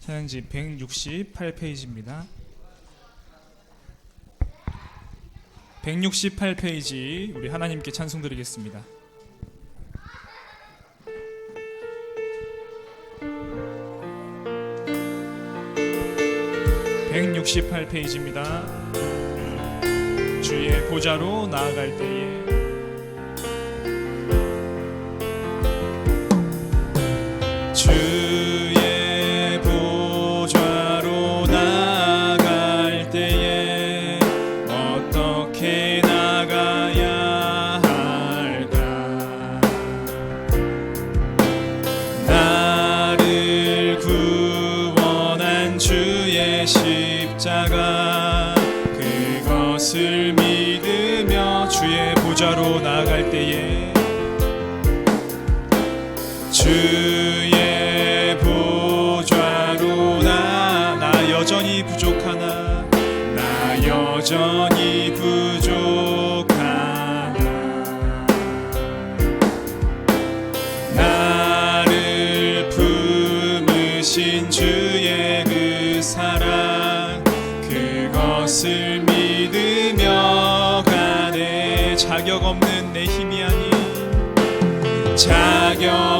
찬양지 168페이지입니다. 168페이지 우리 하나님께 찬송 드리겠습니다. (168페이지입니다) 주의 보좌로 나아갈 때에 주 주의 그 사랑 그것을 믿으며 가네. 자격 없는 내 힘이 아닌 자격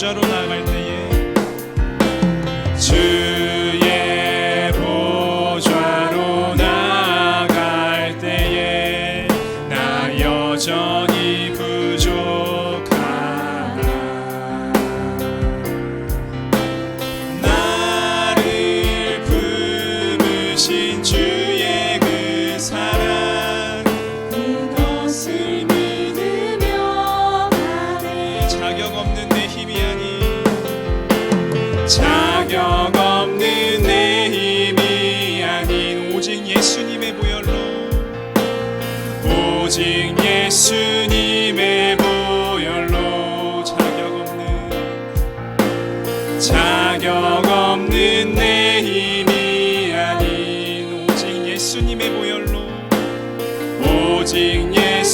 주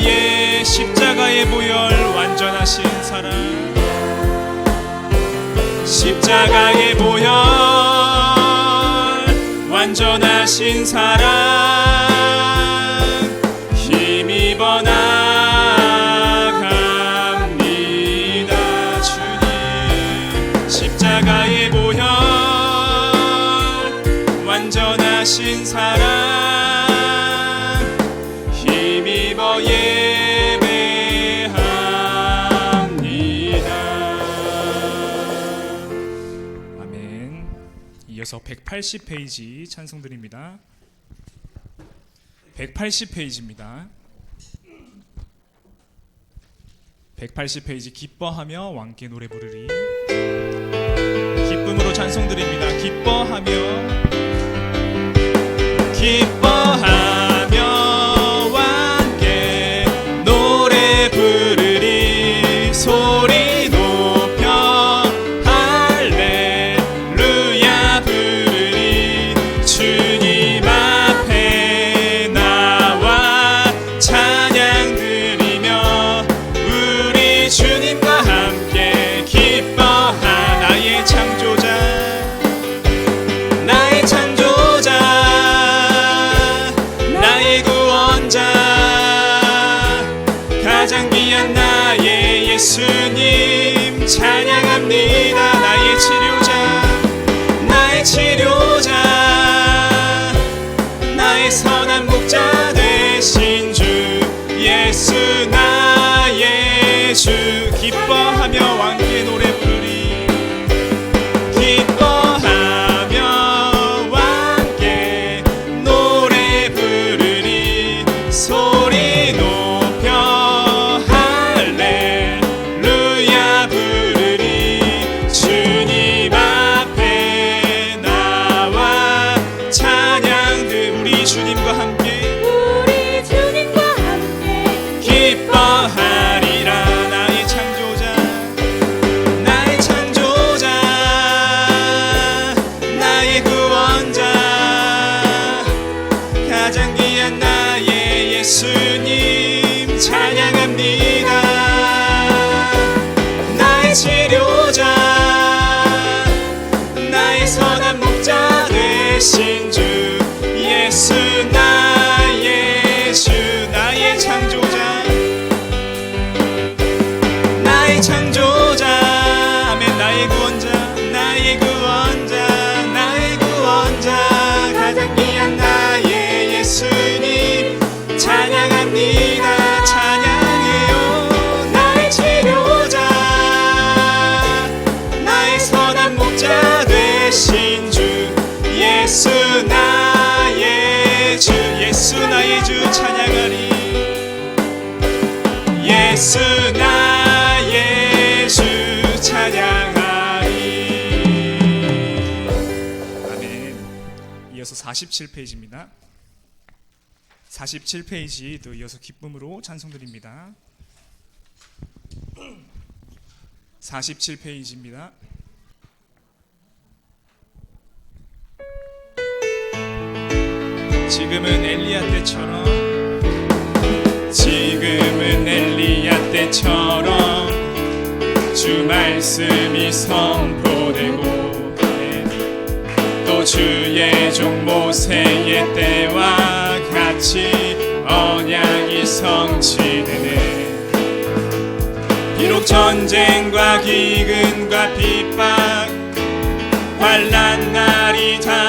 예 십자가의 보혈 완전하신 사랑. 십자가의 보혈 완전하신 사랑. 힘입어 나갑니다 주님. 십자가의 보혈 완전하신 사랑 180페이지 찬송드립니다. 180페이지입니다. 180페이지 기뻐하며 왕께 노래 부르리 기쁨으로 찬송드립니다. 기뻐하며 기뻐 예수님 찬양합니다. 나의 치료자 나의 치료자 나의 선한 목자 되신 주 예수 나의 주 기뻐 47페이지입니다. 47페이지 또 이어서 기쁨으로 찬송드립니다. 47페이지입니다. 지금은 엘리야 때처럼 지금은 엘리야 때처럼 주 말씀이 선포되고 또 주의 종 모세의 때와 같이 언약이 성취되네. 비록 전쟁과 기근과 핍박 환난 날이 다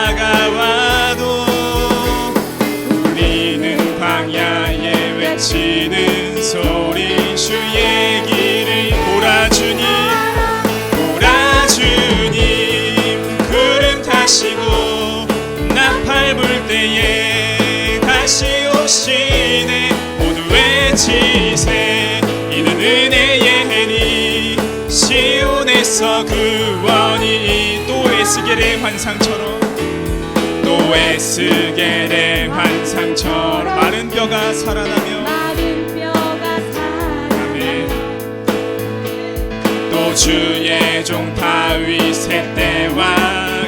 에서 구원이 또 에스겔의 환상처럼 또 에스겔의 환상처럼 마른 뼈가 살아나며 마른 뼈가. 살아나며 또 주의 종 다윗의 때와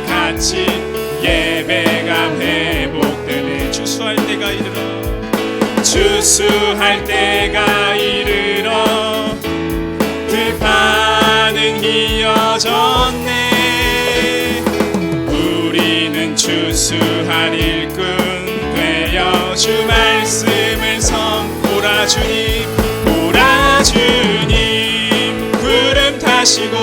같이 예배가 회복되네 주수할 때가 이르러 주수할 때가 이어졌네. 우리는 주수할 일꾼 되어 주 말씀을 선보라 주님 보라 주님. 구름 타시고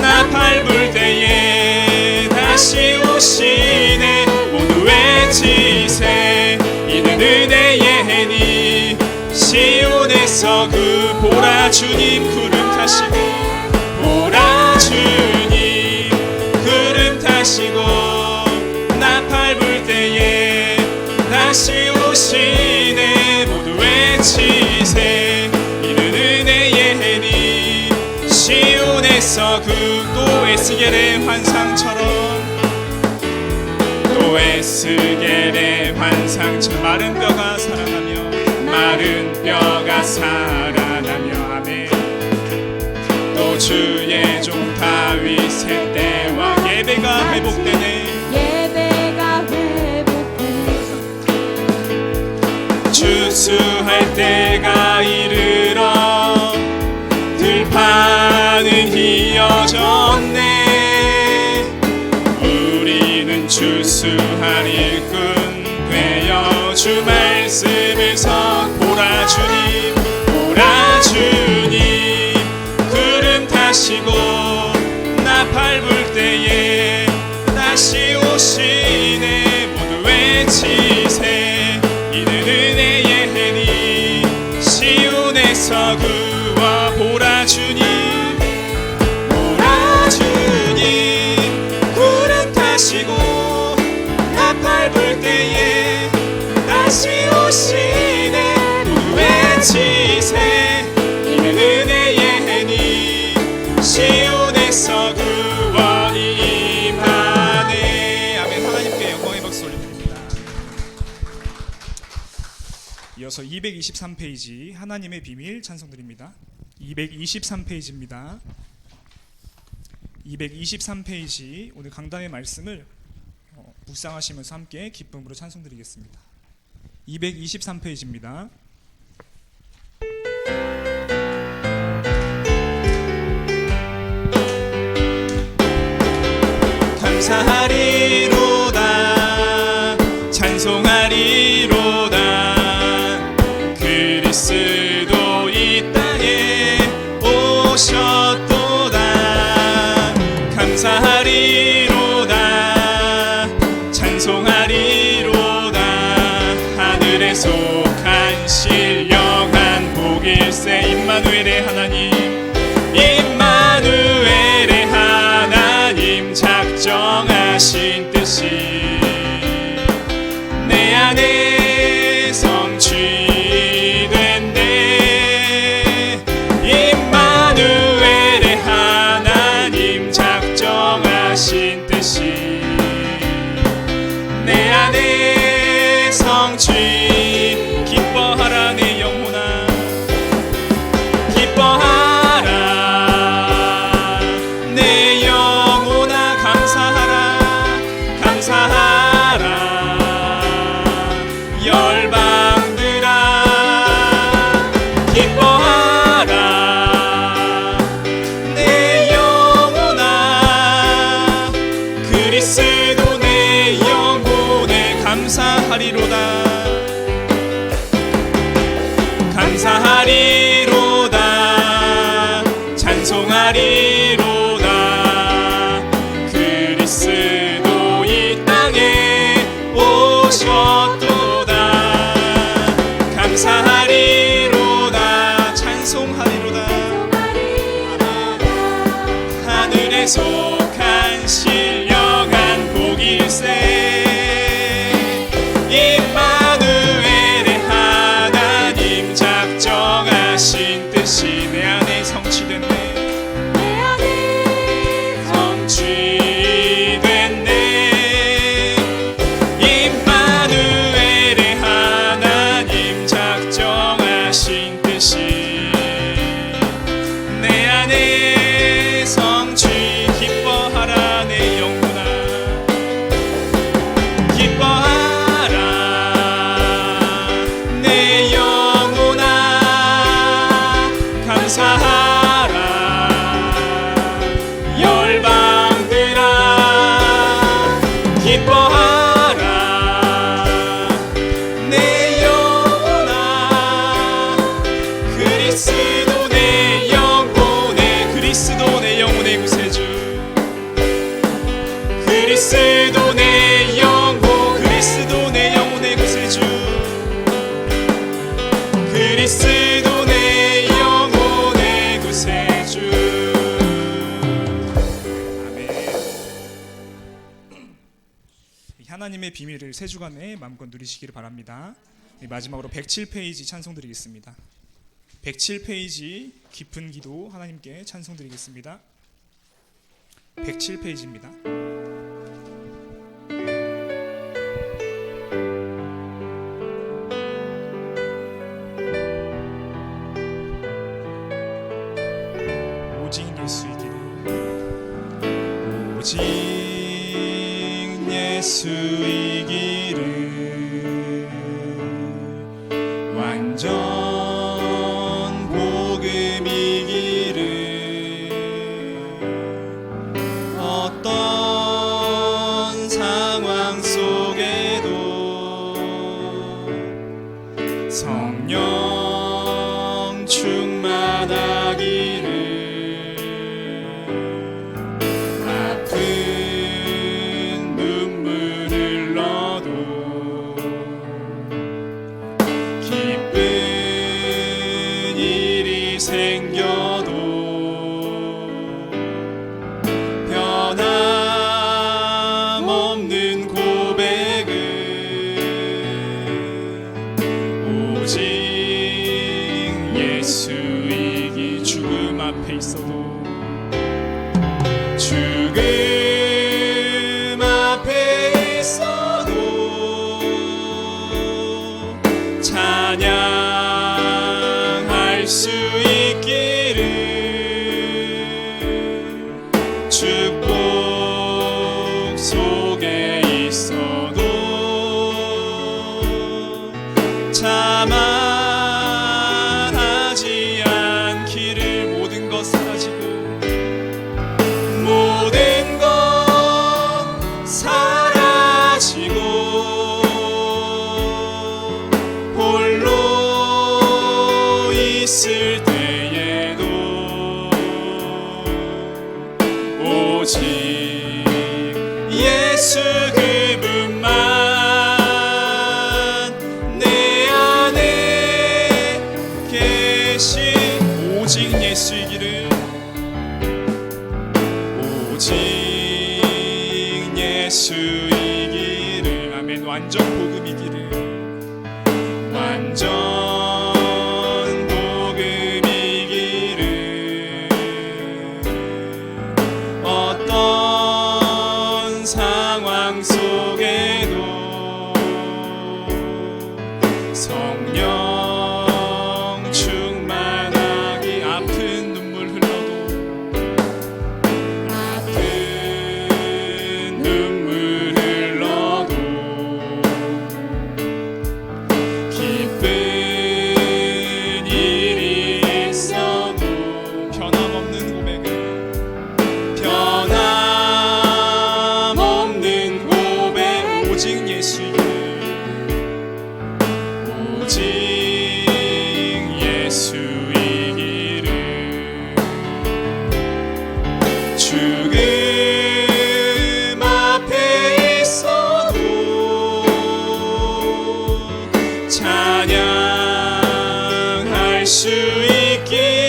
나팔 불 때에 다시 오시네. 모두 외치세. 이는 은혜의 해니 시온에서 그 보라 주님 구름 다시 오시네. 모두 외치세. 이는 해니. 시온에서 그또 에스겔의 환상처럼. 또 에스겔의 환상처럼. 마른 뼈가 살아나며 마른 뼈가 살아나며. 아멘. 또 주의 종 다윗의 때와 예배가 회복되 주수할 때가 이르러 들판은 휘어졌네. 우리는 주수할 일꾼 되어 주 말씀을 선보라 주님 보라 주님. 구름 타시고 나팔 불 때에 다시 오시네. 모두 외치 이어서 223페이지 하나님의 비밀 찬송드립니다. 223페이지입니다. 223페이지 오늘 강단의 말씀을 어, 묵상하시면서 함께 기쁨으로 찬송드리겠습니다. 223페이지입니다. 감사하리 안 그리스도 내 영혼 그리스도 내 영혼의 그리스도 내 영혼의 구세주 아멘 하나님의 비밀을 세 주간에 마음껏 누리시기를 바랍니다. 네, 마지막으로 107페이지 찬송 드리겠습니다. 107페이지 깊은 기도 하나님께 찬송 드리겠습니다. 107페이지입니다. 찬양할 수 있기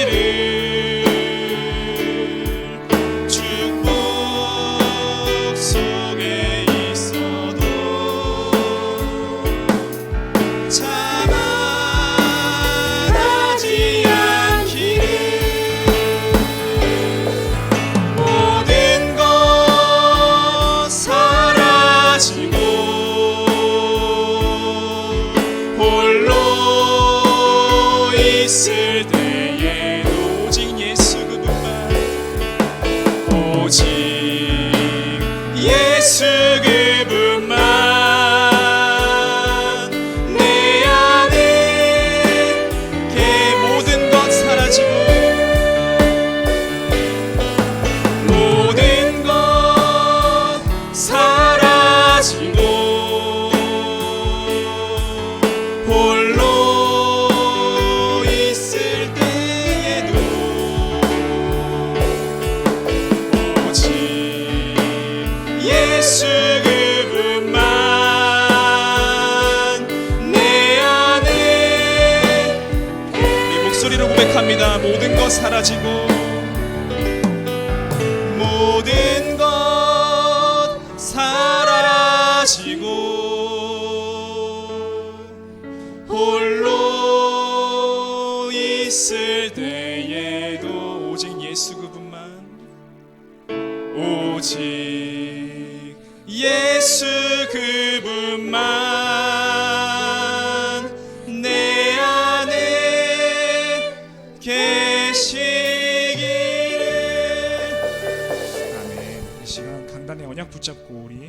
고백합니다. 모든 것 사라지고 모든 것 사라지고 홀로 있을 때에도 오직 예수 그분만 오직 예수 그분만 sicuri.